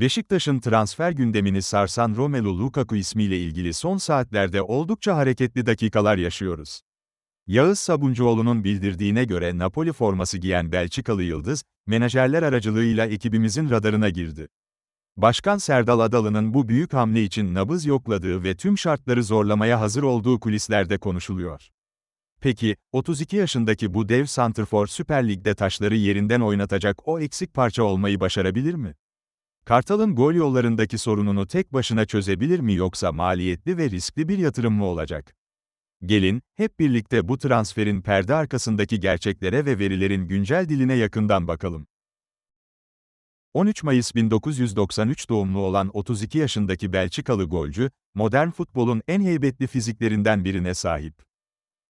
Beşiktaş'ın transfer gündemini sarsan Romelu Lukaku ismiyle ilgili son saatlerde oldukça hareketli dakikalar yaşıyoruz. Yağız Sabuncuoğlu'nun bildirdiğine göre Napoli forması giyen Belçikalı Yıldız, menajerler aracılığıyla ekibimizin radarına girdi. Başkan Serdal Adalı'nın bu büyük hamle için nabız yokladığı ve tüm şartları zorlamaya hazır olduğu kulislerde konuşuluyor. Peki, 32 yaşındaki bu dev santrfor Süper Lig'de taşları yerinden oynatacak o eksik parça olmayı başarabilir mi? Kartal'ın gol yollarındaki sorununu tek başına çözebilir mi yoksa maliyetli ve riskli bir yatırım mı olacak? Gelin, hep birlikte bu transferin perde arkasındaki gerçeklere ve verilerin güncel diline yakından bakalım. 13 Mayıs 1993 doğumlu olan 32 yaşındaki Belçikalı golcü, modern futbolun en heybetli fiziklerinden birine sahip.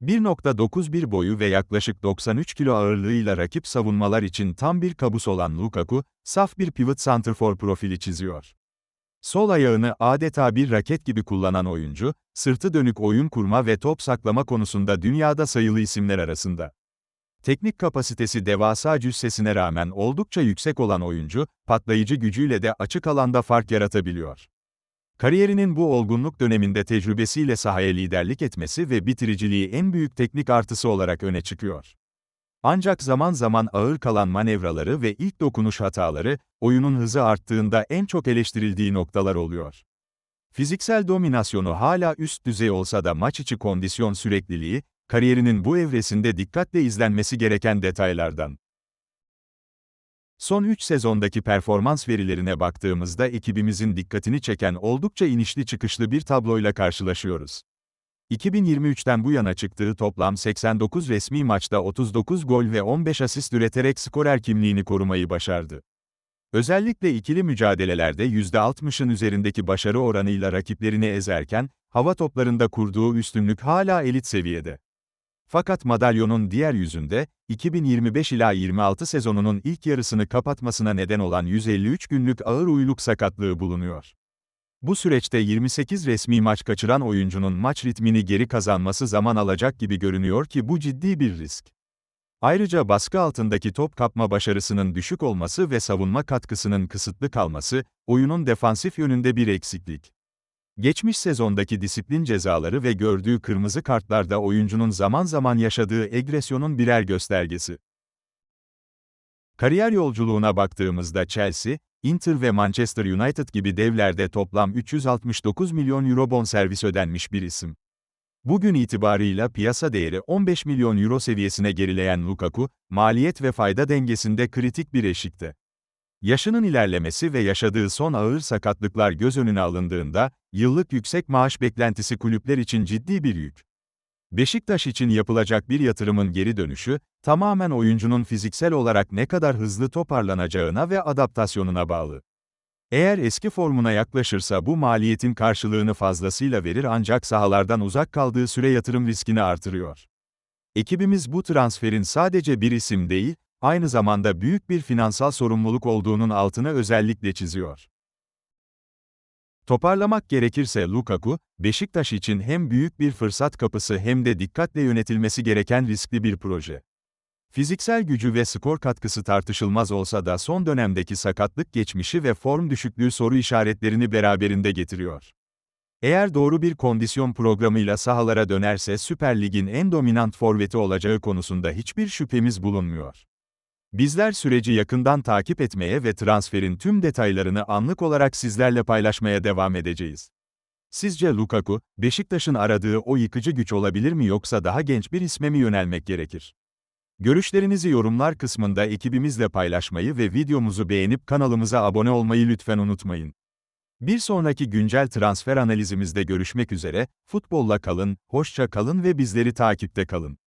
1.91 boyu ve yaklaşık 93 kilo ağırlığıyla rakip savunmalar için tam bir kabus olan Lukaku, saf bir pivot santrfor profili çiziyor. Sol ayağını adeta bir raket gibi kullanan oyuncu, sırtı dönük oyun kurma ve top saklama konusunda dünyada sayılı isimler arasında. Teknik kapasitesi devasa cüssesine rağmen oldukça yüksek olan oyuncu, patlayıcı gücüyle de açık alanda fark yaratabiliyor. Kariyerinin bu olgunluk döneminde tecrübesiyle sahaya liderlik etmesi ve bitiriciliği en büyük teknik artısı olarak öne çıkıyor. Ancak zaman zaman ağır kalan manevraları ve ilk dokunuş hataları, oyunun hızı arttığında en çok eleştirildiği noktalar oluyor. Fiziksel dominasyonu hala üst düzey olsa da maç içi kondisyon sürekliliği, kariyerinin bu evresinde dikkatle izlenmesi gereken detaylardan. Son 3 sezondaki performans verilerine baktığımızda ekibimizin dikkatini çeken oldukça inişli çıkışlı bir tabloyla karşılaşıyoruz. 2023'ten bu yana çıktığı toplam 89 resmi maçta 39 gol ve 15 asist üreterek skorer kimliğini korumayı başardı. Özellikle ikili mücadelelerde %60'ın üzerindeki başarı oranıyla rakiplerini ezerken, hava toplarında kurduğu üstünlük hala elit seviyede. Fakat madalyonun diğer yüzünde, 2025 ila 26 sezonunun ilk yarısını kapatmasına neden olan 153 günlük ağır uyluk sakatlığı bulunuyor. Bu süreçte 28 resmi maç kaçıran oyuncunun maç ritmini geri kazanması zaman alacak gibi görünüyor ki bu ciddi bir risk. Ayrıca baskı altındaki top kapma başarısının düşük olması ve savunma katkısının kısıtlı kalması, oyunun defansif yönünde bir eksiklik. Geçmiş sezondaki disiplin cezaları ve gördüğü kırmızı kartlarda oyuncunun zaman zaman yaşadığı egresyonun birer göstergesi. Kariyer yolculuğuna baktığımızda Chelsea, Inter ve Manchester United gibi devlerde toplam 369 milyon euro bonservis ödenmiş bir isim. Bugün itibarıyla piyasa değeri 15 milyon euro seviyesine gerileyen Lukaku, maliyet ve fayda dengesinde kritik bir eşikte. Yaşının ilerlemesi ve yaşadığı son ağır sakatlıklar göz önüne alındığında, yıllık yüksek maaş beklentisi kulüpler için ciddi bir yük. Beşiktaş için yapılacak bir yatırımın geri dönüşü, tamamen oyuncunun fiziksel olarak ne kadar hızlı toparlanacağına ve adaptasyonuna bağlı. Eğer eski formuna yaklaşırsa bu maliyetin karşılığını fazlasıyla verir ancak sahalardan uzak kaldığı süre yatırım riskini artırıyor. Ekibimiz bu transferin sadece bir isim değil, aynı zamanda büyük bir finansal sorumluluk olduğunun altını özellikle çiziyor. Toparlamak gerekirse Lukaku, Beşiktaş için hem büyük bir fırsat kapısı hem de dikkatle yönetilmesi gereken riskli bir proje. Fiziksel gücü ve skor katkısı tartışılmaz olsa da son dönemdeki sakatlık geçmişi ve form düşüklüğü soru işaretlerini beraberinde getiriyor. Eğer doğru bir kondisyon programıyla sahalara dönerse Süper Lig'in en dominant forveti olacağı konusunda hiçbir şüphemiz bulunmuyor. Bizler süreci yakından takip etmeye ve transferin tüm detaylarını anlık olarak sizlerle paylaşmaya devam edeceğiz. Sizce Lukaku, Beşiktaş'ın aradığı o yıkıcı güç olabilir mi yoksa daha genç bir isme mi yönelmek gerekir? Görüşlerinizi yorumlar kısmında ekibimizle paylaşmayı ve videomuzu beğenip kanalımıza abone olmayı lütfen unutmayın. Bir sonraki güncel transfer analizimizde görüşmek üzere, futbolla kalın, hoşça kalın ve bizleri takipte kalın.